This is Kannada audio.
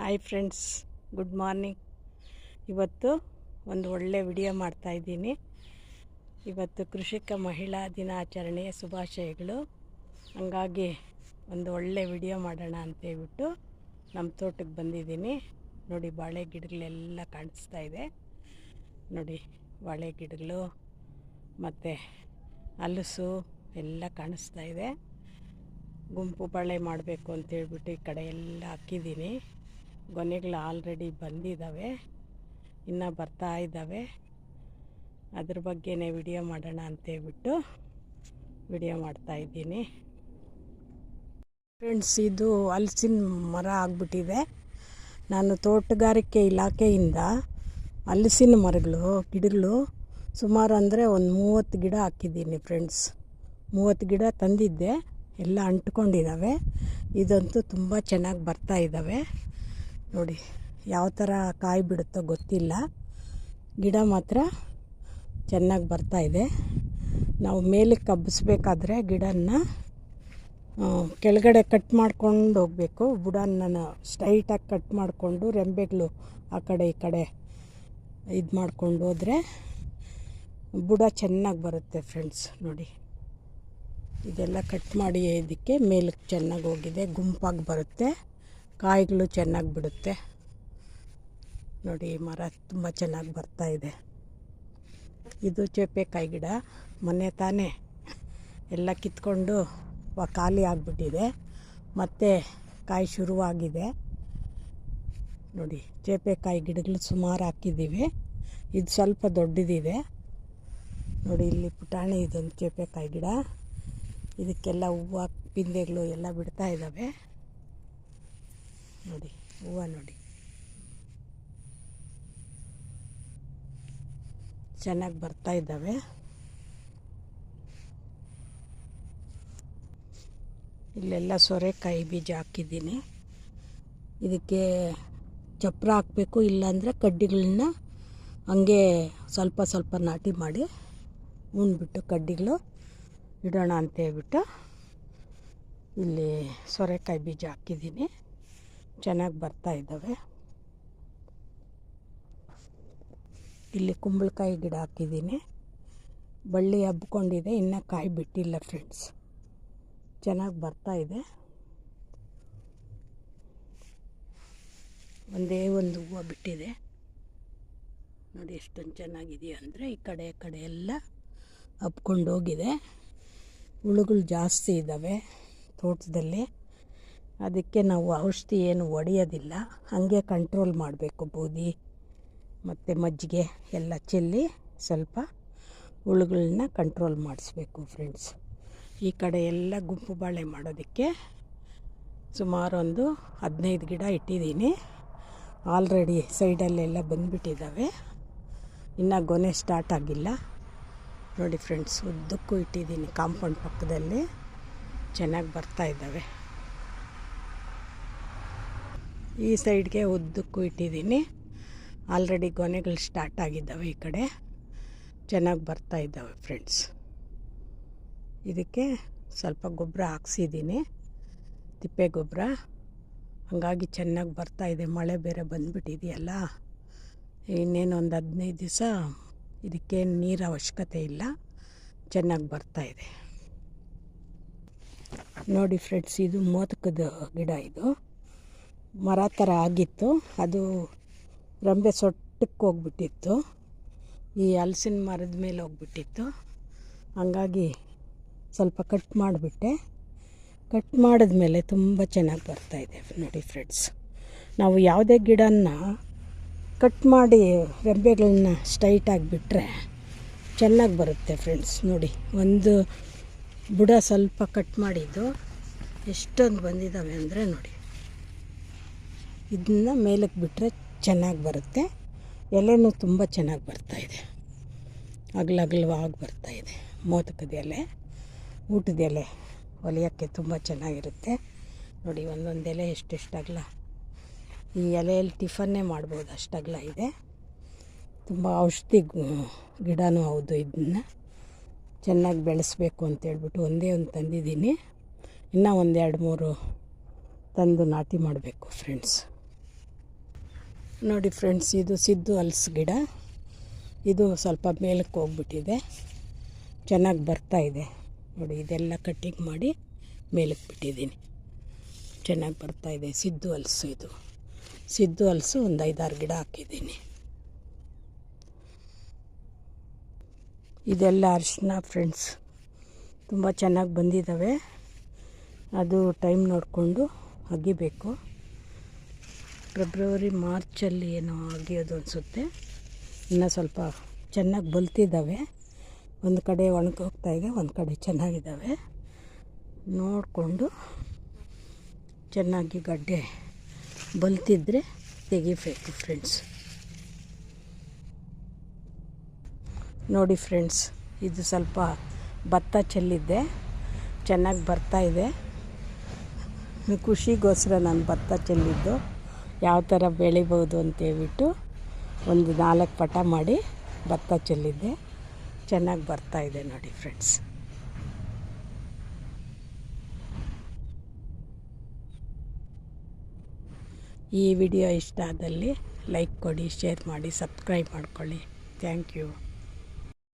ಹಾಯ್ ಫ್ರೆಂಡ್ಸ್ ಗುಡ್ ಮಾರ್ನಿಂಗ್ ಇವತ್ತು ಒಂದು ಒಳ್ಳೆ ವಿಡಿಯೋ ಮಾಡ್ತಾಯಿದ್ದೀನಿ ಇವತ್ತು ಕೃಷಿಕ ಮಹಿಳಾ ದಿನಾಚರಣೆಯ ಶುಭಾಶಯಗಳು. ಹಂಗಾಗಿ ಒಂದು ಒಳ್ಳೆ ವಿಡಿಯೋ ಮಾಡೋಣ ಅಂತೇಳ್ಬಿಟ್ಟು ನಮ್ಮ ತೋಟಕ್ಕೆ ಬಂದಿದ್ದೀನಿ. ನೋಡಿ ಬಾಳೆ ಗಿಡಗಳೆಲ್ಲ ಕಾಣಿಸ್ತಾ ಇದೆ. ನೋಡಿ ಬಾಳೆ ಗಿಡಗಳು ಮತ್ತು ಹಲಸು ಎಲ್ಲ ಕಾಣಿಸ್ತಾ ಇದೆ. ಗುಂಪು ಬಾಳೆ ಮಾಡಬೇಕು ಅಂತೇಳ್ಬಿಟ್ಟು ಈ ಕಡೆ ಎಲ್ಲ ಹಾಕಿದ್ದೀನಿ. ಗೊನೆಗಳು ಆಲ್ರೆಡಿ ಬಂದಿದ್ದಾವೆ ಇನ್ನು ಬರ್ತಾ ಇದ್ದಾವೆ ಅದ್ರ ಬಗ್ಗೆನೇ ವಿಡಿಯೋ ಮಾಡೋಣ ಅಂತೇಳ್ಬಿಟ್ಟು ವಿಡಿಯೋ ಮಾಡ್ತಾಯಿದ್ದೀನಿ ಫ್ರೆಂಡ್ಸ್ ಇದು ಹಲಸಿನ ಮರ ಆಗಿಬಿಟ್ಟಿದೆ. ನಾನು ತೋಟಗಾರಿಕೆ ಇಲಾಖೆಯಿಂದ ಹಲಸಿನ ಮರಗಳು, ಗಿಡಗಳು ಸುಮಾರು ಅಂದರೆ ಒಂದು ಮೂವತ್ತು ಗಿಡ ಹಾಕಿದ್ದೀನಿ ಫ್ರೆಂಡ್ಸ್ ಮೂವತ್ತು ಗಿಡ ತಂದಿದ್ದೆ. ಎಲ್ಲ ಅಂಟ್ಕೊಂಡಿದ್ದಾವೆ ಇದಂತೂ ತುಂಬ ಚೆನ್ನಾಗಿ ಬರ್ತಾ ಇದ್ದಾವೆ ನೋಡಿ, ಯಾವ ಥರ ಕಾಯಿ ಬಿಡುತ್ತೋ ಗೊತ್ತಿಲ್ಲ. ಗಿಡ ಮಾತ್ರ ಚೆನ್ನಾಗಿ ಬರ್ತಾ ಇದೆ. ನಾವು ಮೇಲೆ ಕಬ್ಬಿಸ್ಬೇಕಾದ್ರೆ ಗಿಡನ ಕೆಳಗಡೆ ಕಟ್ ಮಾಡ್ಕೊಂಡು ಹೋಗಬೇಕು. ಬುಡನ ಸ್ಟ್ರೈಟಾಗಿ ಕಟ್ ಮಾಡಿಕೊಂಡು ರೆಂಬೆಗಳು ಆ ಕಡೆ ಈ ಕಡೆ ಇದು ಮಾಡ್ಕೊಂಡು ಹೋದರೆ ಬುಡ ಚೆನ್ನಾಗಿ ಬರುತ್ತೆ ಫ್ರೆಂಡ್ಸ್. ನೋಡಿ, ಇದೆಲ್ಲ ಕಟ್ ಮಾಡಿ ಇದಕ್ಕೆ ಮೇಲಕ್ಕೆ ಚೆನ್ನಾಗಿ ಹೋಗಿದೆ, ಗುಂಪಾಗಿ ಬರುತ್ತೆ. ಕಾಯಿಗಳು ಚೆನ್ನಾಗಿ ಬಿಡುತ್ತೆ. ನೋಡಿ, ಮರ ತುಂಬ ಚೆನ್ನಾಗಿ ಬರ್ತಾ ಇದೆ. ಚೇಪೆಕಾಯಿ ಗಿಡ. ಮೊನ್ನೆ ತಾನೇ ಎಲ್ಲ ಕಿತ್ಕೊಂಡು ಖಾಲಿ ಆಗಿಬಿಟ್ಟಿದೆ. ಮತ್ತು ಕಾಯಿ ಶುರುವಾಗಿದೆ. ನೋಡಿ ಚೇಪೆಕಾಯಿ ಗಿಡಗಳು ಸುಮಾರು ಹಾಕಿದ್ದೀವಿ ಇದು ಸ್ವಲ್ಪ ದೊಡ್ಡದಿದೆ. ನೋಡಿ, ಇಲ್ಲಿ ಪುಟಾಣಿ ಇದೊಂದು ಚೇಪೆಕಾಯಿ ಗಿಡ. ಇದಕ್ಕೆಲ್ಲ ಹೂವು, ಪಿಂದೆಗಳು ಎಲ್ಲ ಬಿಡ್ತಾ ಇದ್ದಾವೆ ನೋಡಿ, ಹೂವು ನೋಡಿ. ಚೆನ್ನಾಗಿ ಬರ್ತಾ ಇದ್ದಾವೆ. ಇಲ್ಲೆಲ್ಲ ಸೋರೆಕಾಯಿ ಬೀಜ ಹಾಕಿದ್ದೀನಿ. ಇದಕ್ಕೆ ಚಪ್ರ ಹಾಕಬೇಕು, ಇಲ್ಲಾಂದರೆ ಕಡ್ಡಿಗಳನ್ನ ಹಂಗೆ ಸ್ವಲ್ಪ ಸ್ವಲ್ಪ ನಾಟಿ ಮಾಡಿ ಉಣ್ಬಿಟ್ಟು ಕಡ್ಡಿಗಳು ಇಡೋಣ ಅಂತ ಹೇಳ್ಬಿಟ್ಟು ಇಲ್ಲಿ ಸೋರೆಕಾಯಿ ಬೀಜ ಹಾಕಿದ್ದೀನಿ. ಚೆನ್ನಾಗಿ ಬರ್ತಾ ಇದ್ದಾವೆ. ಇಲ್ಲಿ ಕುಂಬಳಕಾಯಿ ಗಿಡ ಹಾಕಿದ್ದೀನಿ. ಬಳ್ಳಿ ಹಬ್ಕೊಂಡಿದೆ, ಇನ್ನೂ ಕಾಯಿ ಬಿಟ್ಟಿಲ್ಲ ಫ್ರೆಂಡ್ಸ್ ಚೆನ್ನಾಗಿ ಬರ್ತಾ ಇದೆ. ಒಂದೇ ಒಂದು ಹೂವು ಬಿಟ್ಟಿದೆ. ನೋಡಿ ಎಷ್ಟೊಂದು ಚೆನ್ನಾಗಿದೆಯಾ ಅಂದರೆ ಈ ಕಡೆ ಕಡೆ ಎಲ್ಲ ಹಬ್ಕೊಂಡೋಗಿದೆ ಹುಳುಗಳು ಜಾಸ್ತಿ ಇದ್ದಾವೆ ತೋಟದಲ್ಲಿ. ಅದಕ್ಕೆ ನಾವು ಔಷಧಿ ಏನು ಹೊಡೆಯೋದಿಲ್ಲ ಹಾಗೆ ಕಂಟ್ರೋಲ್ ಮಾಡಬೇಕು ಬೂದಿ. ಮತ್ತು ಮಜ್ಜಿಗೆ ಎಲ್ಲ ಚೆಲ್ಲಿ ಸ್ವಲ್ಪ ಹುಳುಗಳನ್ನ ಕಂಟ್ರೋಲ್ ಮಾಡಿಸ್ಬೇಕು ಫ್ರೆಂಡ್ಸ್ ಈ ಕಡೆ ಎಲ್ಲ ಗುಂಪು ಬಾಳೆ ಮಾಡೋದಕ್ಕೆ ಸುಮಾರು ಒಂದು ಹದಿನೈದು ಗಿಡ ಇಟ್ಟಿದ್ದೀನಿ. ಆಲ್ರೆಡಿ ಸೈಡಲ್ಲೆಲ್ಲ ಬಂದುಬಿಟ್ಟಿದ್ದಾವೆ. ಇನ್ನು ಗೊನೆ ಸ್ಟಾರ್ಟ್ ಆಗಿಲ್ಲ. ನೋಡಿ ಫ್ರೆಂಡ್ಸ್ ಉದ್ದಕ್ಕೂ ಇಟ್ಟಿದ್ದೀನಿ ಕಾಂಪೌಂಡ್ ಪಕ್ಕದಲ್ಲಿ. ಚೆನ್ನಾಗಿ ಬರ್ತಾ ಇದ್ದಾವೆ. ಈ ಸೈಡ್ಗೆ ಉದ್ದಕ್ಕೂ ಇಟ್ಟಿದ್ದೀನಿ. ಆಲ್ರೆಡಿ ಗೊನೆಗಳು ಸ್ಟಾರ್ಟ್ ಆಗಿದ್ದಾವೆ ಈ ಕಡೆ. ಚೆನ್ನಾಗಿ ಬರ್ತಾ ಇದ್ದಾವೆ ಫ್ರೆಂಡ್ಸ್. ಇದಕ್ಕೆ ಸ್ವಲ್ಪ ಗೊಬ್ಬರ ಹಾಕ್ಸಿದ್ದೀನಿ. ತಿಪ್ಪೆ ಗೊಬ್ಬರ. ಹಾಗಾಗಿ ಚೆನ್ನಾಗಿ ಬರ್ತಾ ಇದೆ. ಮಳೆ ಬೇರೆ ಬಂದುಬಿಟ್ಟಿದೆಯಲ್ಲ. ಇನ್ನೇನು ಒಂದು ಹದಿನೈದು ದಿವಸ ಇದಕ್ಕೇನು ನೀರು ಅವಶ್ಯಕತೆ ಇಲ್ಲ. ಚೆನ್ನಾಗಿ ಬರ್ತಾ ಇದೆ. ನೋಡಿ ಫ್ರೆಂಡ್ಸ್, ಇದು ಮೋದಕದ ಗಿಡ ಇದು. ಮರ ಥರ ಆಗಿತ್ತು. ಅದು ರಂಬೆ ಸೊಟ್ಟಕ್ಕೆ ಹೋಗ್ಬಿಟ್ಟಿತ್ತು. ಈ ಹಲಸಿನ ಮರದ ಮೇಲೆ ಹೋಗ್ಬಿಟ್ಟಿತ್ತು. ಹಂಗಾಗಿ ಸ್ವಲ್ಪ ಕಟ್ ಮಾಡಿಬಿಟ್ಟೆ. ಕಟ್ ಮಾಡಿದ್ಮೇಲೆ ತುಂಬ ಚೆನ್ನಾಗಿ ಬರ್ತಾಯಿದೆ ನೋಡಿ ಫ್ರೆಂಡ್ಸ್ ನಾವು ಯಾವುದೇ ಗಿಡನ ಕಟ್ ಮಾಡಿ ರೆಂಬೆಗಳನ್ನ ಸ್ಟ್ರೈಟಾಗಿ ಬಿಟ್ಟರೆ ಚೆನ್ನಾಗಿ ಬರುತ್ತೆ ಫ್ರೆಂಡ್ಸ್ ನೋಡಿ, ಒಂದು ಬುಡ ಸ್ವಲ್ಪ ಕಟ್ ಮಾಡಿದ್ದು ಎಷ್ಟೊಂದು ಬಂದಿದ್ದಾವೆ ಅಂದರೆ ನೋಡಿ. ಇದನ್ನ ಮೇಲಕ್ಕೆ ಬಿಟ್ಟರೆ ಚೆನ್ನಾಗಿ ಬರುತ್ತೆ. ಎಲೆನೂ ತುಂಬ ಚೆನ್ನಾಗಿ ಬರ್ತಾಯಿದೆ ಅಗಲಗಲವಾಗಿ ಬರ್ತಾಯಿದೆ ಮೋದಕದ ಎಲೆ, ಊಟದ ಎಲೆ ಹೊಲಿಯೋಕ್ಕೆ ತುಂಬ ಚೆನ್ನಾಗಿರುತ್ತೆ. ನೋಡಿ, ಒಂದೊಂದು ಎಲೆ ಎಷ್ಟೆಷ್ಟು ಅಗಲ. ಈ ಎಲೆಯಲ್ಲಿ ಟಿಫನ್ನೇ ಮಾಡ್ಬೋದು, ಅಷ್ಟು ಅಗಲ ಇದೆ. ತುಂಬ ಔಷಧಿ ಗಿಡನೂ ಹೌದು ಇದನ್ನ. ಚೆನ್ನಾಗಿ ಬೆಳೆಸ್ಬೇಕು ಅಂತೇಳ್ಬಿಟ್ಟು ಒಂದೇ ಒಂದು ತಂದಿದ್ದೀನಿ. ಇನ್ನೂ ಒಂದೆರಡು ಮೂರು ತಂದು ನಾಟಿ ಮಾಡಬೇಕು ಫ್ರೆಂಡ್ಸ್ ನೋಡಿ ಫ್ರೆಂಡ್ಸ್, ಇದು ಸಿದ್ದು ಹಲ್ಸು ಗಿಡ. ಇದು ಸ್ವಲ್ಪ ಮೇಲಕ್ಕೆ ಹೋಗ್ಬಿಟ್ಟಿದೆ. ಚೆನ್ನಾಗಿ ಬರ್ತಾ ಇದೆ. ನೋಡಿ, ಇದೆಲ್ಲ ಕಟ್ಟಿಂಗ್ ಮಾಡಿ ಮೇಲಕ್ಕೆ ಬಿಟ್ಟಿದ್ದೀನಿ. ಚೆನ್ನಾಗಿ ಬರ್ತಾ ಇದೆ. ಸಿದ್ದು ಹಲ್ಸು ಇದು. ಸಿದ್ದು ಹಲ್ಸು ಒಂದು ಐದಾರು ಗಿಡ ಹಾಕಿದ್ದೀನಿ. ಇದೆಲ್ಲ ಅರಿಶಿನ ಫ್ರೆಂಡ್ಸ್. ತುಂಬ ಚೆನ್ನಾಗಿ ಬಂದಿದ್ದಾವೆ ಅದು ಟೈಮ್ ನೋಡಿಕೊಂಡು ಅಗಿಬೇಕು. ಫೆಬ್ರವರಿ, ಮಾರ್ಚಲ್ಲಿ ಏನೋ ಅಗಿಯೋದು ಅನಿಸುತ್ತೆ. ಇನ್ನು ಸ್ವಲ್ಪ ಚೆನ್ನಾಗಿ ಬಲ್ತಿದ್ದಾವೆ. ಒಂದು ಕಡೆ ಒಣಗೋಗ್ತಾ ಇದೆ, ಒಂದು ಕಡೆ ಚೆನ್ನಾಗಿದ್ದಾವೆ. ನೋಡಿಕೊಂಡು ಚೆನ್ನಾಗಿ ಗಡ್ಡೆ ಬಲ್ತಿದ್ರೆ ತೆಗಿಬೇಕು ಫ್ರೆಂಡ್ಸ್. ನೋಡಿ ಫ್ರೆಂಡ್ಸ್, ಇದು ಸ್ವಲ್ಪ ಭತ್ತ ಚೆಲ್ಲಿದ್ದೆ. ಚೆನ್ನಾಗಿ ಬರ್ತಾ ಇದೆ. ಖುಷಿಗೋಸ್ಕರ ನಾನು ಭತ್ತ ಚೆಲ್ಲಿದ್ದು. ಯಾವ ಥರ ಬೆಳಿಬೋದು ಅಂತೇಳ್ಬಿಟ್ಟು ಒಂದು ನಾಲ್ಕು ಪಟ ಮಾಡಿ ಭತ್ತ ಚೆಲ್ಲಿದ್ದೆ. ಚೆನ್ನಾಗಿ ಬರ್ತಾ ಇದೆ ನೋಡಿ ಫ್ರೆಂಡ್ಸ್ ಈ ವಿಡಿಯೋ ಇಷ್ಟ ಆದಲ್ಲಿ ಲೈಕ್ ಕೊಡಿ ಶೇರ್ ಮಾಡಿ ಸಬ್ಸ್ಕ್ರೈಬ್ ಮಾಡ್ಕೊಳ್ಳಿ. Thank you